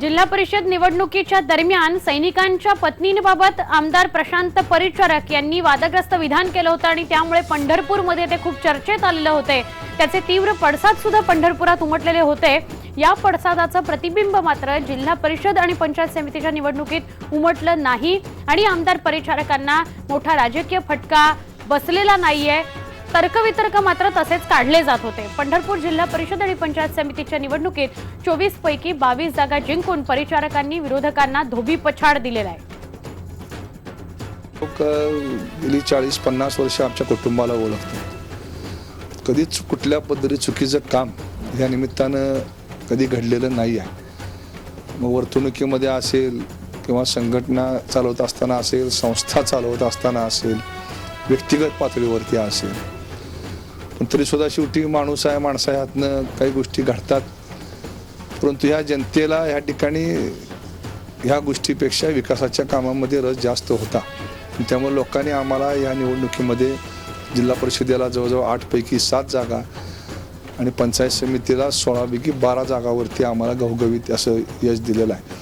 जिल्हा परिषद निवडणुकीच्या दरम्यान सैनिकांच्या पत्नींबाबत आमदार प्रशांत परिचारक यांनी वादग्रस्त विधान केलं होतं आणि त्यामुळे पंढरपूरमध्ये ते खूप चर्चेत आलेले होते. त्याचे तीव्र पडसाद सुद्धा पंढरपुरात उमटलेले होते. या पडसादाचं प्रतिबिंब मात्र जिल्हा परिषद आणि पंचायत समितीच्या निवडणुकीत उमटलं नाही आणि आमदार परिचारकांना मोठा राजकीय फटका बसलेला नाहीये. तर्कवितर्क मात्र तसेच काढले जात होते. पंढरपूर जिल्हा परिषद आणि पंचायत समितीच्या निवडणुकीत चोवीस पैकी बावीस जागा जिंकून परिचारकांनी विरोधकांना धोबी पछाड दिलेला आहे. लोक गेली चाळीस पन्नास वर्ष आमच्या कुटुंबाला ओळखतात. कधीच कुठल्या पद्धती चुकीचं काम या निमित्तानं कधी घडलेलं नाही आहे. मग वर्तणुकीमध्ये असेल किंवा संघटना चालवत असताना असेल संस्था चालवत असताना असेल व्यक्तिगत पातळीवरती असेल तरीसुद्धा शेवटी माणूस आहे माणसा ह्यातनं काही गोष्टी घडतात. परंतु ह्या जनतेला ह्या ठिकाणी ह्या गोष्टीपेक्षा विकासाच्या कामामध्ये रस जास्त होता. त्यामुळे लोकांनी आम्हाला या निवडणुकीमध्ये जिल्हा परिषदेला जवळजवळ आठपैकी सात जागा आणि पंचायत समितीला सोळापैकी बारा जागावरती आम्हाला घवघवीत असं यश दिलेलं आहे.